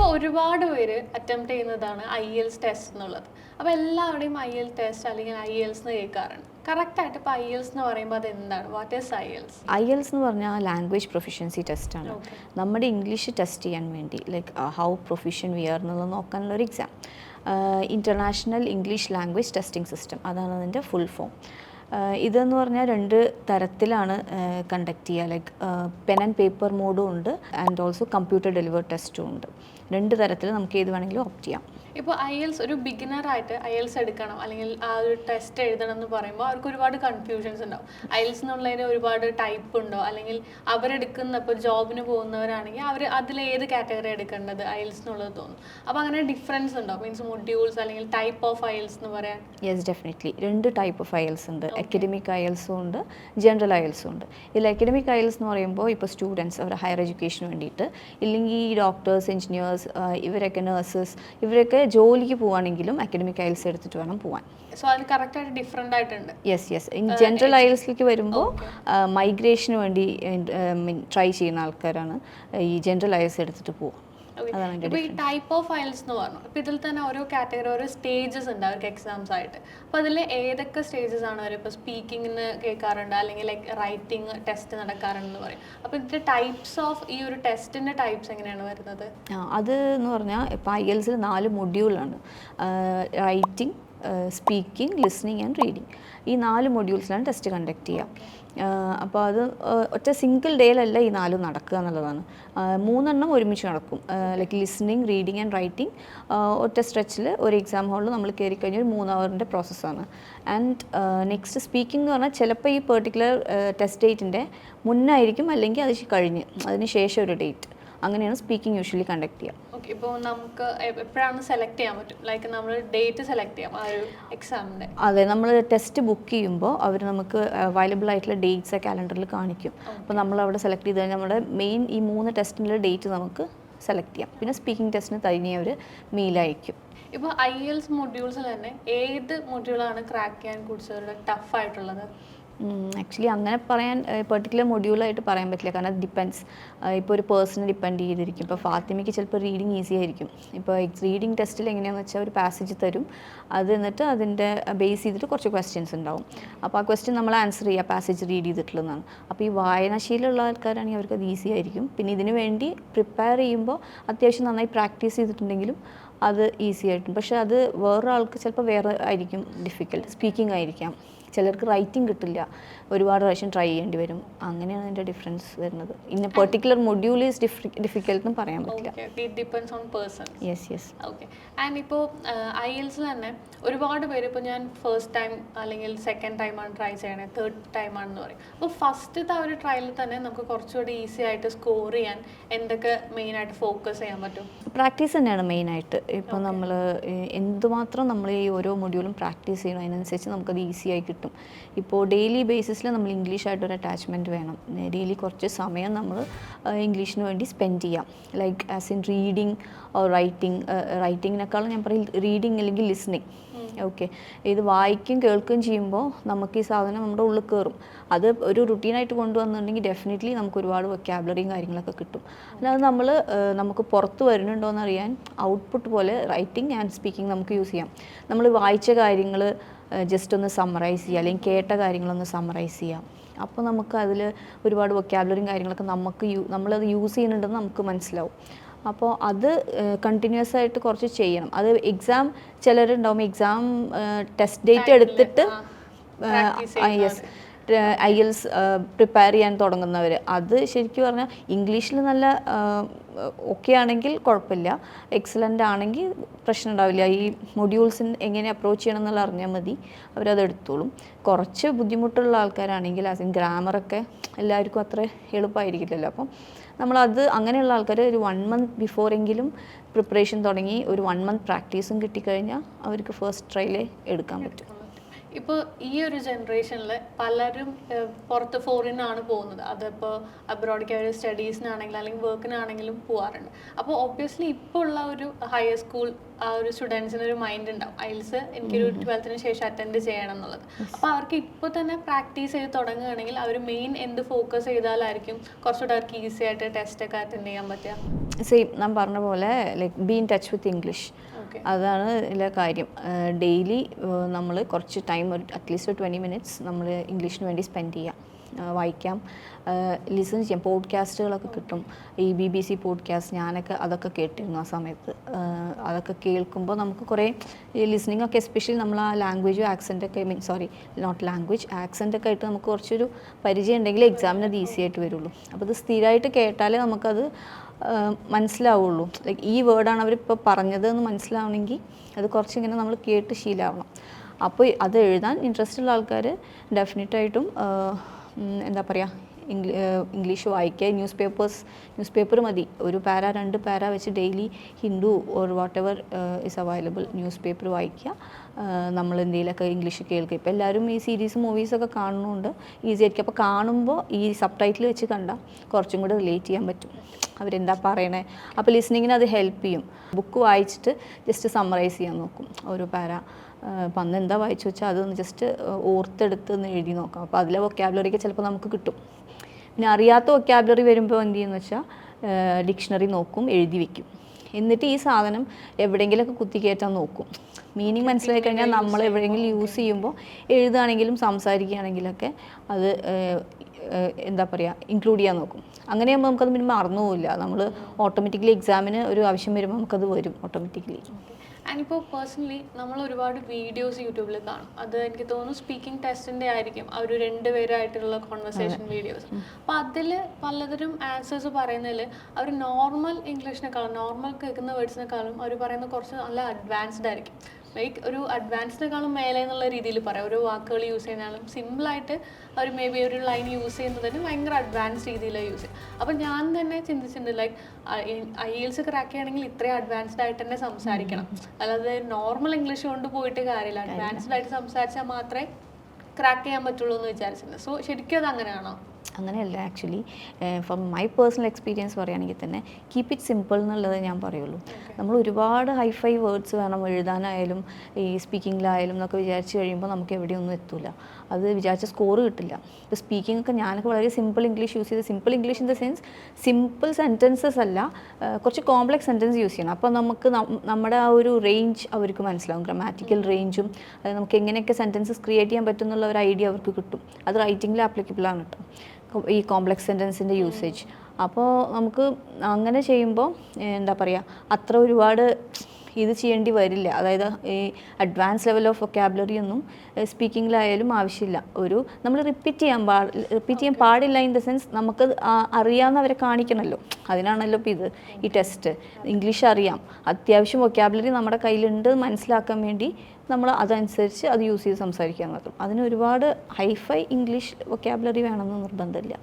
ഇപ്പോൾ ഒരുപാട് പേര് അറ്റംപ്റ്റ് ചെയ്യുന്നതാണ് ഐ എൽസ് ടെസ്റ്റ് എന്നുള്ളത്. അപ്പോൾ എല്ലാവരുടെയും ഐ എൽ ടെസ്റ്റ് അല്ലെങ്കിൽ ഐ എൽസ് എന്ന് കേൾക്കാറുണ്ട്. കറക്റ്റായിട്ട് ഇപ്പോൾ ഐ എൽസ് എന്ന് പറയുമ്പോൾ അത് എന്താണ് what is IELTS IELTS എന്ന് പറഞ്ഞാൽ ലാംഗ്വേജ് പ്രൊഫിഷ്യൻസി ടെസ്റ്റാണ് ആണ്. നമ്മുടെ ഇംഗ്ലീഷ് ടെസ്റ്റ് ചെയ്യാൻ വേണ്ടി like how proficient we are എന്നുള്ളത് നോക്കാനുള്ള ഒരു exam international English language testing system അതാണ് അതിന്റെ ഫുൾ ഫോം ഇതെന്ന് പറഞ്ഞാൽ രണ്ട് തരത്തിലാണ് കണ്ടക്ട് ചെയ്യുക ലൈക്ക് പെൻ ആൻഡ് പേപ്പർ മോഡും ഉണ്ട് ആൻഡ് ഓൾസോ കമ്പ്യൂട്ടർ ഡെലിവേർഡ് ടെസ്റ്റും ഉണ്ട്. രണ്ട് തരത്തിൽ നമുക്ക് ഏത് വേണമെങ്കിലും ഓപ്റ്റ് ചെയ്യാം. ഇപ്പോൾ ഐ എൽസ് ഒരു ബിഗിനർ ആയിട്ട് ഐ എൽസ് എടുക്കണം. അല്ലെങ്കിൽ ആ ഒരു ടെസ്റ്റ് എഴുതണം എന്ന് പറയുമ്പോൾ അവർക്ക് ഒരുപാട് കൺഫ്യൂഷൻസ് ഉണ്ടാവും. ഐ എൽസ് എന്നുള്ളതിന് ഒരുപാട് ടൈപ്പ് ഉണ്ടോ? അല്ലെങ്കിൽ അവരെടുക്കുന്ന ഇപ്പോൾ ജോബിന് പോകുന്നവരാണെങ്കിൽ അവർ അതിൽ ഏത് കാറ്റഗറി എടുക്കേണ്ടത് ഐ എൽസ് എന്നുള്ളത് തോന്നും. അപ്പോൾ അങ്ങനെ ഡിഫറൻസ് ഉണ്ടോ? മീൻസ് മൊഡ്യൂൾസ് അല്ലെങ്കിൽ ടൈപ്പ് ഓഫ് ഐ എൽസ് എന്ന് പറയാൻ? യെസ് ഡെഫിനറ്റ്ലി രണ്ട് ടൈപ്പ് ഓഫ് അയൽസ് ഉണ്ട്. അക്കഡമിക് അയൽസും ഉണ്ട്. ജനറൽ അയൽസും ഉണ്ട്. ഇതിൽ അക്കഡമിക് അയൽസ് എന്ന് പറയുമ്പോൾ ഇപ്പോൾ സ്റ്റുഡൻസ് അവരുടെ ഹയർ എഡ്യൂക്കേഷന് വേണ്ടിയിട്ട് ഇല്ലെങ്കിൽ ഈ ഡോക്ടേഴ്സ് എഞ്ചിനീയേഴ്സ് ഇവരൊക്കെ നേഴ്സസ് ഇവരൊക്കെ ജോലിക്ക് പോവുകയാണെങ്കിലും അക്കഡമിക് അയൽസ് എടുത്തിട്ട് വേണം പോവാൻ. സോ അതിൽ കറക്റ്റായിട്ട് ഡിഫറന്റ് ആയിട്ടുണ്ട്. യെസ് യെസ് ഇൻ ജനറൽ അയൽസിലേക്ക് വരുമ്പോൾ മൈഗ്രേഷന് വേണ്ടി ട്രൈ ചെയ്യുന്ന ആൾക്കാരാണ് ഈ ജനറൽ അയൽസ് എടുത്തിട്ട് പോവുക ഇപ്പൊ ഈ ടൈപ്പ് ഓഫ് ഫയൽസ് എന്ന് പറഞ്ഞു. ഇപ്പൊ ഇതിൽ തന്നെ ഓരോ കാറ്റഗറി ഓരോ സ്റ്റേജസ് ഉണ്ട് അവർക്ക് എക്സാംസ് ആയിട്ട്. അപ്പൊ അതിൽ ഏതൊക്കെ സ്റ്റേജസ് ആണ് അവർ ഇപ്പൊ സ്പീക്കിങ്ങിന് കേൾക്കാറുണ്ട്? അല്ലെങ്കിൽ ലൈക്ക് റൈറ്റിംഗ് ടെസ്റ്റ് നടക്കാറുണ്ടെന്ന് പറയും. അപ്പൊ ഇതിന്റെ ടൈപ്സ് ഓഫ് ഈ ഒരു ടെസ്റ്റിന്റെ ടൈപ്സ് എങ്ങനെയാണ് വരുന്നത്? അത് എന്ന് പറഞ്ഞാൽ ഇപ്പൊ ഐ എൽസിൽ നാല് മൊഡ്യൂളാണ് writing speaking listening and reading ഈ നാല് മൊഡ്യൂൾസിലാണ് ടെസ്റ്റ് കണ്ടക്ട് ചെയ്യുക. അപ്പോൾ അത് ഒറ്റ സിംഗിൾ ഡേയിലല്ല ഈ നാലും നടക്കുക എന്നുള്ളതാണ്. മൂന്നെണ്ണം ഒരുമിച്ച് നടക്കും. Like listening reading and writing ഒറ്റ സ്ട്രെച്ചിൽ ഒരു എക്സാം ഹാളിൽ നമ്മൾ കയറി കഴിഞ്ഞാൽ ഒരു മൂന്ന് അവറിന്റെ പ്രോസസ്സാണ് ആൻഡ് നെക്സ്റ്റ് സ്പീക്കിംഗ് എന്ന് പറഞ്ഞാൽ ചിലപ്പോൾ ഈ പെർട്ടിക്കുലർ ടെസ്റ്റ് ഡേറ്റിന്റെ മുന്നായിരിക്കും അല്ലെങ്കിൽ അത് കഴിഞ്ഞ്. അതിന് ശേഷം ഒരു ഡേറ്റ് അങ്ങനെയാണ് സ്പീക്കിംഗ് യൂഷ്വലി കണ്ടക്ട് ചെയ്യുക. ഓക്കെ ഇപ്പോൾ നമുക്ക് എപ്പോഴാണ് സെലക്ട് ചെയ്യാൻ പറ്റും? ലൈക്ക് നമ്മൾ ഡേറ്റ് സെലക്ട് ചെയ്യാം ആ ഒരു എക്സാമിന്റെ അതെ നമ്മൾ ടെസ്റ്റ് ബുക്ക് ചെയ്യുമ്പോൾ അവർ നമുക്ക് അവൈലബിൾ ആയിട്ടുള്ള ഡേറ്റ്സ് കാലണ്ടറിൽ കാണിക്കും. അപ്പോൾ നമ്മൾ അവിടെ സെലക്ട് ചെയ്ത് കഴിഞ്ഞാൽ നമ്മുടെ മെയിൻ ഈ മൂന്ന് ടെസ്റ്റിന്റെ ഡേറ്റ് നമുക്ക് സെലക്ട് ചെയ്യാം. പിന്നെ സ്പീക്കിംഗ് ടെസ്റ്റിന് തനിയെ അവർ മെയിലയക്കും ഇപ്പോൾ ഐ എൽസ് മൊഡ്യൂൾസിൽ തന്നെ ഏത് മൊഡ്യൂളാണ് ക്രാക്ക് ചെയ്യാൻ കൂടുതൽ ടഫ് ആയിട്ടുള്ളത്? ആക്ച്വലി അങ്ങനെ പറയാൻ പെർട്ടിക്കുലർ മൊഡ്യൂളായിട്ട് പറയാൻ പറ്റില്ല. കാരണം ഡിപ്പെൻസ് ഇപ്പോൾ ഒരു പേഴ്സണെ ഡിപ്പെൻഡ് ചെയ്തിരിക്കും. ഇപ്പോൾ ഫാത്തിമയ്ക്ക് ചിലപ്പോൾ റീഡിങ് ഈസി ആയിരിക്കും. ഇപ്പോൾ റീഡിങ് ടെസ്റ്റിൽ എങ്ങനെയാണെന്ന് വെച്ചാൽ ഒരു പാസേജ് തരും. അത് എന്നിട്ട് അതിന്റെ ബേസ് ചെയ്തിട്ട് കുറച്ച് ക്വസ്റ്റ്യൻസ് ഉണ്ടാവും. അപ്പോൾ ആ ക്വസ്റ്റ്യൻ നമ്മൾ ആൻസർ ചെയ്യുക പാസേജ് റീഡ് ചെയ്തിട്ടുള്ളതാണ്. അപ്പോൾ ഈ വായനാശീലമുള്ള ആൾക്കാരാണെങ്കിൽ അവർക്ക് അത് ഈസി ആയിരിക്കും. പിന്നെ ഇതിന് വേണ്ടി പ്രിപ്പയർ ചെയ്യുമ്പോൾ അത്യാവശ്യം നന്നായി പ്രാക്ടീസ് ചെയ്തിട്ടുണ്ടെങ്കിലും അത് ഈസി ആയിട്ടും. പക്ഷേ അത് വേറൊരാൾക്ക് ചിലപ്പോൾ വേറെ ആയിരിക്കും ഡിഫിക്കൽട്ട് സ്പീക്കിംഗ് ആയിരിക്കാം. ചിലർക്ക് റൈറ്റിംഗ് കിട്ടില്ല. ഒരുപാട് പ്രാവശ്യം ട്രൈ ചെയ്യേണ്ടി വരും. അങ്ങനെയാണ് അതിന്റെ ഡിഫറൻസ് വരുന്നത്. ഇന്ന പെർട്ടിക്കുലർ മൊഡ്യൂൾ ഈസ് ഡിഫിക്കൽട്ട് എന്ന് പറയാൻ പറ്റില്ല. Depends on person yes yes okay and ഇപ്പോൾ ഐ എൽസിൽ തന്നെ ഒരുപാട് പേര് ഇപ്പോൾ ഞാൻ ഫസ്റ്റ് ടൈം അല്ലെങ്കിൽ സെക്കൻഡ് ടൈമാണ് ട്രൈ ചെയ്യണേ തേർഡ് ടൈമാണെന്ന് പറയും. അപ്പോൾ ഫസ്റ്റത്തെ ആ ഒരു ട്രയലിൽ തന്നെ നമുക്ക് കുറച്ചുകൂടി ഈസി ആയിട്ട് സ്കോർ ചെയ്യാൻ എന്തൊക്കെ മെയിനായിട്ട് ഫോക്കസ് ചെയ്യാൻ പറ്റും? പ്രാക്ടീസ് തന്നെയാണ് മെയിനായിട്ട് ഇപ്പോൾ നമ്മൾ എന്തുമാത്രം നമ്മൾ ഈ ഓരോ മൊഡ്യൂളും പ്രാക്ടീസ് ചെയ്യണം അതിനനുസരിച്ച് നമുക്കത് ഈസി ആയി കിട്ടും. ഇപ്പോൾ ഡെയിലി ബേസിസിൽ നമ്മൾ ഇംഗ്ലീഷായിട്ടൊരു അറ്റാച്ച്മെന്റ് വേണം. ഡെയിലി കുറച്ച് സമയം നമ്മൾ ഇംഗ്ലീഷിന് വേണ്ടി സ്പെൻഡ് ചെയ്യാം. Like as in reading or writing റൈറ്റിങ്ങിനേക്കാളും ഞാൻ പറയും റീഡിങ് അല്ലെങ്കിൽ ലിസ്ണിങ് ഓക്കെ ഇത് വായിക്കും കേൾക്കുകയും ചെയ്യുമ്പോൾ നമുക്ക് ഈ സാധനം നമ്മുടെ ഉള്ളിൽ കയറും അത് ഒരു റുട്ടീനായിട്ട് കൊണ്ടുവന്നിട്ടുണ്ടെങ്കിൽ ഡെഫിനറ്റ്ലി നമുക്ക് ഒരുപാട് വൊക്കാബുലറിയും കാര്യങ്ങളൊക്കെ കിട്ടും. അല്ലാതെ നമ്മൾ നമുക്ക് പുറത്ത് വരുന്നുണ്ടോ എന്നറിയാൻ ഔട്ട്പുട്ട് പോലെ റൈറ്റിംഗ് ആൻഡ് സ്പീക്കിംഗ് നമുക്ക് യൂസ് ചെയ്യാം. നമ്മൾ വായിച്ച കാര്യങ്ങൾ ജസ്റ്റ് ഒന്ന് സമ്മറൈസ് ചെയ്യുക അല്ലെങ്കിൽ കേട്ട കാര്യങ്ങളൊന്ന് സമ്മറൈസ് ചെയ്യാം അപ്പോൾ നമുക്ക് അതിൽ ഒരുപാട് വൊക്കാബുലറിയും കാര്യങ്ങളൊക്കെ നമുക്ക് യൂ നമ്മളത് യൂസ് ചെയ്യുന്നുണ്ടെന്ന് നമുക്ക് മനസ്സിലാവും. അപ്പോൾ അത് കണ്ടിന്യൂസ് ആയിട്ട് കുറച്ച് ചെയ്യണം. അത് എക്സാം ചിലരുണ്ടാവും എക്സാം ടെസ്റ്റ് ഡേറ്റ് എടുത്തിട്ട് യെസ് ഐ എൽസ് പ്രിപ്പയർ ചെയ്യാൻ തുടങ്ങുന്നവർ അത് ശരിക്കും പറഞ്ഞാൽ ഇംഗ്ലീഷിൽ നല്ല ഓക്കെ ആണെങ്കിൽ കുഴപ്പമില്ല. എക്സലന്റ് ആണെങ്കിൽ പ്രശ്നം ഉണ്ടാവില്ല. ഈ മൊഡ്യൂൾസിന് എങ്ങനെ അപ്രോച്ച് ചെയ്യണം എന്നുള്ള അറിഞ്ഞാൽ മതി. അവരത് എടുത്തോളും. കുറച്ച് ബുദ്ധിമുട്ടുള്ള ആൾക്കാരാണെങ്കിൽ ഇൻ ഗ്രാമറൊക്കെ എല്ലാവർക്കും അത്ര എളുപ്പമായിരിക്കില്ലല്ലോ. അപ്പം നമ്മളത് അങ്ങനെയുള്ള ആൾക്കാർ ഒരു വൺ മന്ത് ബിഫോർ എങ്കിലും പ്രിപ്പറേഷൻ തുടങ്ങി ഒരു വൺ മന്ത് പ്രാക്ടീസും കിട്ടിക്കഴിഞ്ഞാൽ അവർക്ക് ഫസ്റ്റ് ട്രയലേ എടുക്കാൻ പറ്റും. ഇപ്പോൾ ഈ ഒരു ജനറേഷനിൽ പലരും പുറത്ത് ഫോറിനാണ് പോകുന്നത്. അതിപ്പോൾ അബ്രോഡിലേക്ക് അവർ സ്റ്റഡീസിനാണെങ്കിലും അല്ലെങ്കിൽ വർക്കിനാണെങ്കിലും പോകാറുണ്ട് അപ്പോൾ ഒബ്വിയസ്ലി ഇപ്പോൾ ഉള്ള ഒരു ഹയർ സ്കൂൾ ആ ഒരു സ്റ്റുഡൻസിന് ഒരു മൈൻഡ് ഉണ്ടാവും. ഐൽസ് എനിക്കൊരു ട്വൽത്തിന് ശേഷം അറ്റൻഡ് ചെയ്യണം എന്നുള്ളത്. അപ്പോൾ അവർക്ക് ഇപ്പോൾ തന്നെ പ്രാക്ടീസ് ചെയ്ത് തുടങ്ങുകയാണെങ്കിൽ അവർ മെയിൻ എന്ത് ഫോക്കസ് ചെയ്താലായിരിക്കും കുറച്ചുകൂടെ അവർക്ക് ഈസി ആയിട്ട് ടെസ്റ്റ് ഒക്കെ അറ്റൻഡ് ചെയ്യാൻ പറ്റുക. സെയിം ഞാൻ പറഞ്ഞ പോലെ like be in touch with English അതാണ് ഇതിലെ കാര്യം. ഡെയിലി നമ്മൾ കുറച്ച് ടൈം ഒരു അറ്റ്ലീസ്റ്റ് ട്വന്റി മിനിറ്റ്സ് നമ്മൾ ഇംഗ്ലീഷിന് വേണ്ടി സ്പെൻഡ് ചെയ്യാം. വായിക്കാം. ലിസൺ ചെയ്യാം. പോഡ്കാസ്റ്റുകളൊക്കെ കിട്ടും. ഈ ബി ബി സി പോഡ്കാസ്റ്റ് ഞാനൊക്കെ അതൊക്കെ കേട്ടിരുന്നു ആ സമയത്ത്. അതൊക്കെ കേൾക്കുമ്പോൾ നമുക്ക് കുറേ ഈ ലിസണിങ് ഒക്കെ എസ്പെഷ്യലി നമ്മൾ ആ ലാംഗ്വേജ് ആക്സെന്റ് ഒക്കെ mean sorry not language accent ഒക്കെ ആയിട്ട് നമുക്ക് കുറച്ചൊരു പരിചയം ഉണ്ടെങ്കിൽ എക്സാമിന് അത് ഈസി ആയിട്ട് വരുള്ളൂ. അപ്പോൾ ഇത് സ്ഥിരമായിട്ട് കേട്ടാലേ നമുക്കത് മനസ്സിലാവുള്ളൂ. ലൈക്ക് ഈ വേർഡാണ് അവരിപ്പോൾ പറഞ്ഞത് എന്ന് മനസ്സിലാവണമെങ്കിൽ അത് കുറച്ചിങ്ങനെ നമ്മൾ കേട്ട് ശീലാവണം. അപ്പോൾ അത് എഴുതാൻ ഇൻട്രസ്റ്റ് ഉള്ള ആൾക്കാർ ഡെഫിനറ്റായിട്ടും എന്താ പറയുക ഇംഗ്ലീ ഇംഗ്ലീഷ് വായിക്കുക ന്യൂസ് പേപ്പേഴ്സ് ന്യൂസ് പേപ്പർ മതി. ഒരു പാര രണ്ട് പാര വെച്ച് daily Hindu or whatever is available newspaper വായിക്കുക നമ്മൾ എന്തെങ്കിലുമൊക്കെ ഇംഗ്ലീഷ് കേൾക്കുക. ഇപ്പോൾ എല്ലാവരും ഈ സീരീസ് മൂവീസൊക്കെ കാണുന്നുണ്ട്. ഈസി ആയിരിക്കും. അപ്പോൾ കാണുമ്പോൾ ഈ സബ് ടൈറ്റിൽ വെച്ച് കണ്ടാൽ കുറച്ചും കൂടെ റിലേറ്റ് ചെയ്യാൻ പറ്റും. അവരെന്താ പറയണേ? അപ്പോൾ ലിസണിങ്ങിന് അത് ഹെൽപ്പ് ചെയ്യും. ബുക്ക് വായിച്ചിട്ട് ജസ്റ്റ് സമ്മറൈസ് ചെയ്യാൻ നോക്കും. ഓരോ പാര. അപ്പം അന്ന് എന്താ വായിച്ചു വെച്ചാൽ അതൊന്ന് ജസ്റ്റ് ഓർത്തെടുത്ത് ഒന്ന് എഴുതി നോക്കാം. അപ്പോൾ അതിലെ വൊക്കാബുലറിക്ക് ചിലപ്പോൾ നമുക്ക് കിട്ടും. പിന്നെ അറിയാത്ത വൊക്കാബുലറി വരുമ്പോൾ എന്ത് ചെയ്യുമെന്ന് വെച്ചാൽ ഡിക്ഷണറി നോക്കും എഴുതി വെക്കും. എന്നിട്ട് ഈ സാധനം എവിടെയെങ്കിലുമൊക്കെ കുത്തിക്കയറ്റാൻ നോക്കും. മീനിങ് മനസ്സിലാക്കി കഴിഞ്ഞാൽ നമ്മൾ എവിടെയെങ്കിലും യൂസ് ചെയ്യുമ്പോൾ എഴുതുകയാണെങ്കിലും സംസാരിക്കുകയാണെങ്കിലൊക്കെ അത് എന്താ പറയുക ഇൻക്ലൂഡ് ചെയ്യാൻ നോക്കും. അങ്ങനെയാകുമ്പോൾ നമുക്കത് പിന്നെ മറന്നു പോവില്ല നമ്മൾ ഓട്ടോമാറ്റിക്കലി എക്സാമിന് ഒരു ആവശ്യം വരുമ്പോൾ നമുക്കത് വരും ഓട്ടോമാറ്റിക്കലി ഞാനിപ്പോൾ പേഴ്സണലി നമ്മൾ ഒരുപാട് വീഡിയോസ് യൂട്യൂബിൽ കാണും. അത് എനിക്ക് തോന്നുന്നു സ്പീക്കിംഗ് ടെസ്റ്റിന്റെ ആയിരിക്കും ആ ഒരു രണ്ടുപേരായിട്ടുള്ള കോൺവെർസേഷൻ വീഡിയോസ് അപ്പോൾ അതിൽ പലതരം ആൻസേഴ്സ് പറയുന്നതിൽ അവർ നോർമൽ ഇംഗ്ലീഷിനെക്കാളും നോർമൽ കേൾക്കുന്ന വേർഡ്സിനെക്കാളും അവർ പറയുന്നത് കുറച്ച് നല്ല അഡ്വാൻസ്ഡ് ആയിരിക്കും. ലൈക്ക് ഒരു അഡ്വാൻസ്ഡിനേക്കാളും മേലെ എന്നുള്ള രീതിയിൽ പറയാം. ഓരോ വാക്കുകൾ യൂസ് ചെയ്യുന്നാലും സിമ്പിളായിട്ട് അവർ മേ ബി ഒരു ലൈൻ യൂസ് ചെയ്യുന്നതിന് ഭയങ്കര അഡ്വാൻസ് രീതിയിലാണ് യൂസ് ചെയ്യുക. അപ്പം ഞാൻ തന്നെ ചിന്തിച്ചിട്ടുണ്ട് ലൈക്ക് ഐ എൽസ് ക്രാക്ക് ചെയ്യണമെങ്കിൽ ഇത്രയും അഡ്വാൻസ്ഡ് ആയിട്ട് തന്നെ സംസാരിക്കണം. അല്ലാതെ നോർമൽ ഇംഗ്ലീഷ് കൊണ്ട് പോയിട്ട് കാര്യമില്ല. അഡ്വാൻസ്ഡ് ആയിട്ട് സംസാരിച്ചാൽ മാത്രമേ ക്രാക്ക് ചെയ്യാൻ പറ്റുള്ളൂ എന്ന് വിചാരിച്ചിട്ടുണ്ട്. സോ ശരിക്കും അത് അങ്ങനെയാണോ? അങ്ങനെയല്ല actually from my personal experience പറയുകയാണെങ്കിൽ തന്നെ കീപ്പ് ഇറ്റ് സിമ്പിൾ എന്നുള്ളത് ഞാൻ പറയുള്ളൂ. നമ്മൾ ഒരുപാട് ഹൈഫൈ വേർഡ്സ് വേണം എഴുതാനായാലും ഈ സ്പീക്കിങ്ങിലായാലും എന്നൊക്കെ വിചാരിച്ച് കഴിയുമ്പോൾ നമുക്ക് എവിടെയൊന്നും എത്തില്ല അത് വിചാരിച്ച സ്കോർ കിട്ടില്ല. ഇപ്പോൾ സ്പീക്കിംഗ് ഒക്കെ ഞാനൊക്കെ വളരെ സിമ്പിൾ ഇംഗ്ലീഷ് യൂസ് ചെയ്ത് simple English in the sense simple sentences അല്ല കുറച്ച് കോംപ്ലക്സ് സെന്റൻസ് യൂസ് ചെയ്യണം. അപ്പോൾ നമുക്ക് നമ്മുടെ ആ ഒരു റേഞ്ച് അവർക്ക് മനസ്സിലാവും. ഗ്രാമാറ്റിക്കൽ റേഞ്ചും അത് നമുക്ക് എങ്ങനെയൊക്കെ സെന്റൻസസ് ക്രിയേറ്റ് ചെയ്യാൻ പറ്റും എന്നുള്ള ഒരു ഐഡിയ അവർക്ക് കിട്ടും. അത് റൈറ്റിംഗിൽ ആപ്ലിക്കബിൾ ആണ് കേട്ടോ. ഈ കോംപ്ലക്സ് സെന്റൻസിന്റെ യൂസേജ് അപ്പോൾ നമുക്ക് അങ്ങനെ ചെയ്യുമ്പോൾ എന്താ പറയുക അത്ര ഒരുപാട് ഇത് ചെയ്യേണ്ടി വരില്ല. അതായത് ഈ അഡ്വാൻസ് ലെവൽ ഓഫ് വൊക്കാബുലറി ഒന്നും സ്പീക്കിങ്ങിലായാലും ആവശ്യമില്ല. ഒരു നമ്മൾ റിപ്പീറ്റ് ചെയ്യാൻ പാ റിപ്പീറ്റ് ചെയ്യാൻ പാടില്ല ഇൻ ദ സെൻസ് നമുക്ക് അറിയാവുന്നവരെ കാണിക്കണമല്ലോ അതിനാണല്ലോ ഇപ്പോൾ ഇത് ഈ ടെസ്റ്റ് ഇംഗ്ലീഷ് അറിയാം. അത്യാവശ്യം വൊക്കാബുലറി നമ്മുടെ കയ്യിലുണ്ട് മനസ്സിലാക്കാൻ വേണ്ടി നമ്മൾ അതനുസരിച്ച് അത് യൂസ് ചെയ്ത് സംസാരിക്കാൻ മാത്രം അതിന് ഒരുപാട് ഹൈഫൈ ഇംഗ്ലീഷ് വൊക്കാബുലറി വേണമെന്ന് നിർബന്ധമില്ല.